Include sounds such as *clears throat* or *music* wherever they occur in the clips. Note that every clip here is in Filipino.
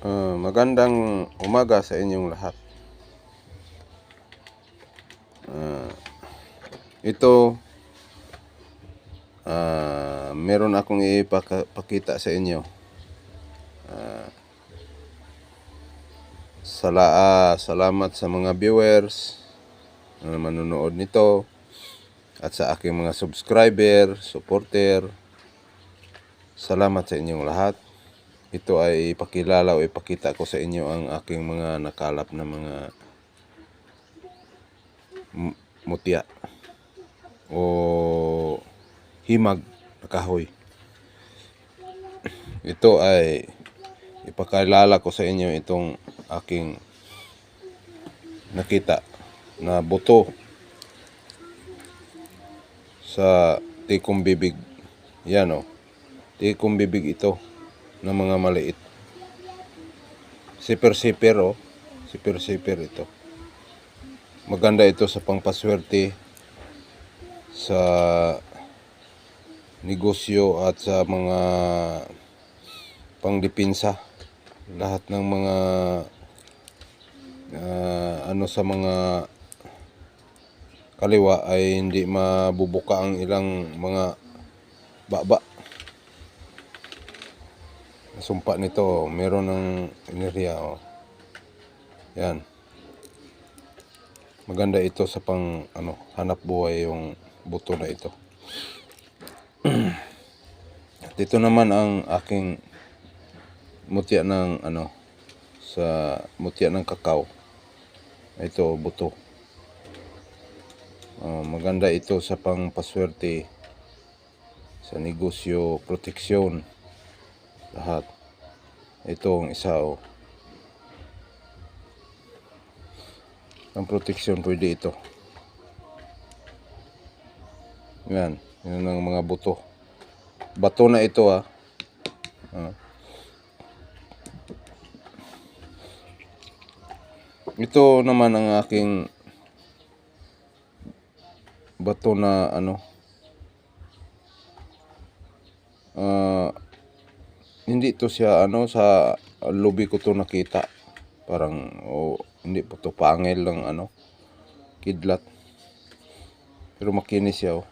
Ah, magandang umaga sa inyong lahat. Ah, ito ah, meron akong ipakita sa inyo. Ah, sala, ah, salamat sa mga viewers na manonood nito at sa aking mga subscriber, supporter. Salamat sa inyong lahat ito ay ipakilala o ipakita ko sa inyo ang aking mga nakalap na mga mutya o himag na kahoy. Ito ay ipakilala ko sa inyo itong aking nakita na buto sa tikong bibig. Yan o. Tikong bibig ito ng mga maliit. Sipir-sipir oh. Sipir-sipir ito. Maganda ito sa pangpaswerte sa negosyo at sa mga pangdipinsa. Lahat ng mga ah, ano sa mga kaliwa ay hindi mabubuka ang ilang mga baba sumpa nito, meron ng enerhiya. Oh. Yan. Maganda ito sa pang ano, hanap buhay yung buto na ito. *clears throat* At ito naman ang aking mutya ng ano sa mutya ng kakao. Ito buto. Oh, maganda ito sa pang paswerte sa negosyo, proteksyon lahat. Ito ang isa oh. Ang proteksyon pwede ito. Yan. Yan ang mga buto. Bato na ito ah. Ah. Ito naman ang aking bato na ano. Ah hindi to siya ano sa lobby ko to nakita. Parang oh, hindi po to pangil lang ano kidlat. Pero makinis siya oh.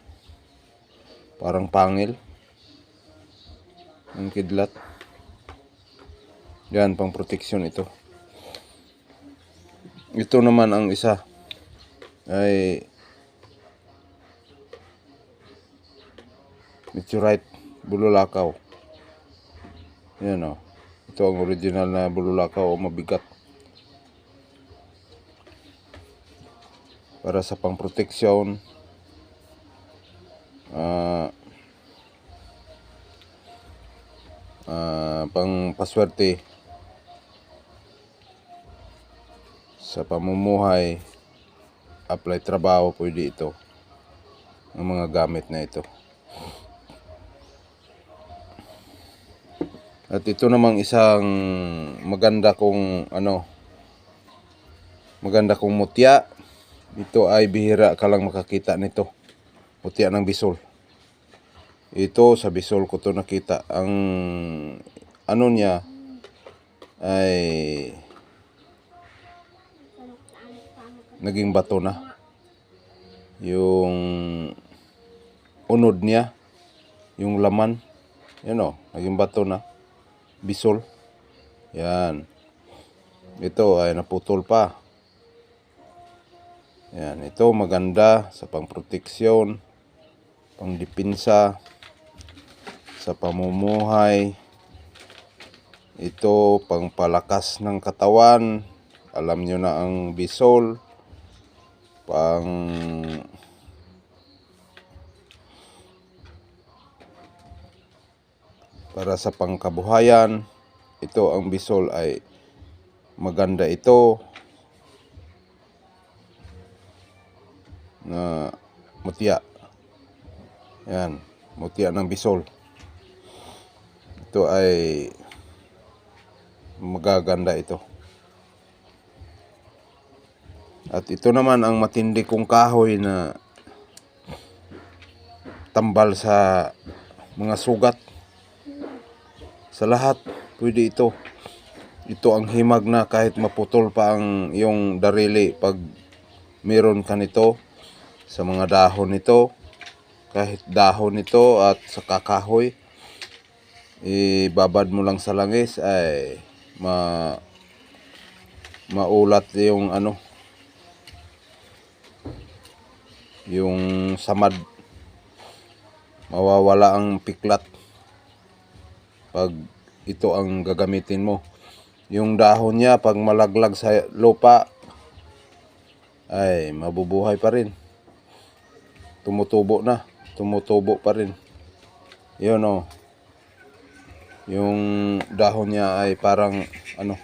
parang pangil. Ang kidlat. Yan pang proteksyon ito. Ito naman ang isa. Ay meteorite bululakaw yan o. Ito ang original na bululakaw o mabigat. Para sa pangproteksyon. Ah ah, pang paswerte sa pamumuhay apply trabaho pwede ito ang mga gamit na ito At ito namang isang maganda kong ano maganda kong mutya. Ito ay bihira ka lang makakita nito. Mutya ng bisol. Ito sa bisol ko to nakita. Ang ano niya ay naging bato na. Yung unod niya, yung laman, yan o, naging bato na bisol. Yan. Ito ay naputol pa. Yan, ito maganda sa pangproteksyon, pangdipinsa, sa pamumuhay. Ito pangpalakas ng katawan. Alam nyo na ang bisol. Pang para sa pangkabuhayan. Ito ang bisol ay maganda ito na mutya. Yan, mutya ng bisol. Ito ay magaganda ito. At ito naman ang matindi kong kahoy na tambal sa mga sugat sa lahat pwede ito. Ito ang himag na kahit maputol pa ang yung darili pag meron ka nito sa mga dahon nito kahit dahon nito at sa kakahoy ibabad mo lang sa langis ay ma maulat yung ano yung samad. Mawawala ang piklat pag ito ang gagamitin mo. Yung dahon niya pag malaglag sa lupa ay mabubuhay pa rin. Tumutubo na tumutubo pa rin. Yun o yung dahon niya ay parang ano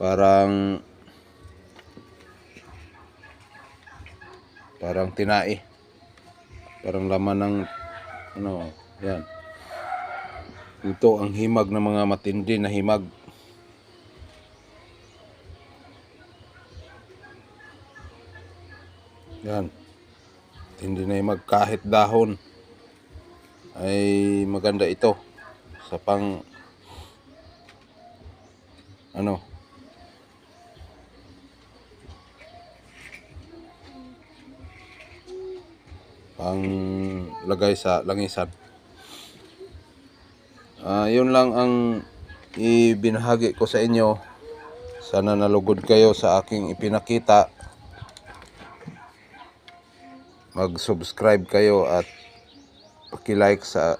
parang parang tinai. Parang laman ng ano yan. Ito ang himag ng mga matindi na himag. Yan. Hindi na himag. Kahit dahon ay maganda ito sa pang ano pang lagay sa langisan Ah, yun lang ang ibinahagi ko sa inyo sana nalugod kayo sa aking ipinakita mag-subscribe kayo at paki-like sa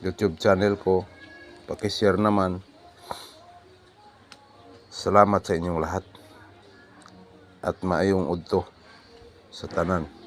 YouTube channel ko. Paki-share naman. Salamat sa inyong lahat. At maayong udto sa tanan.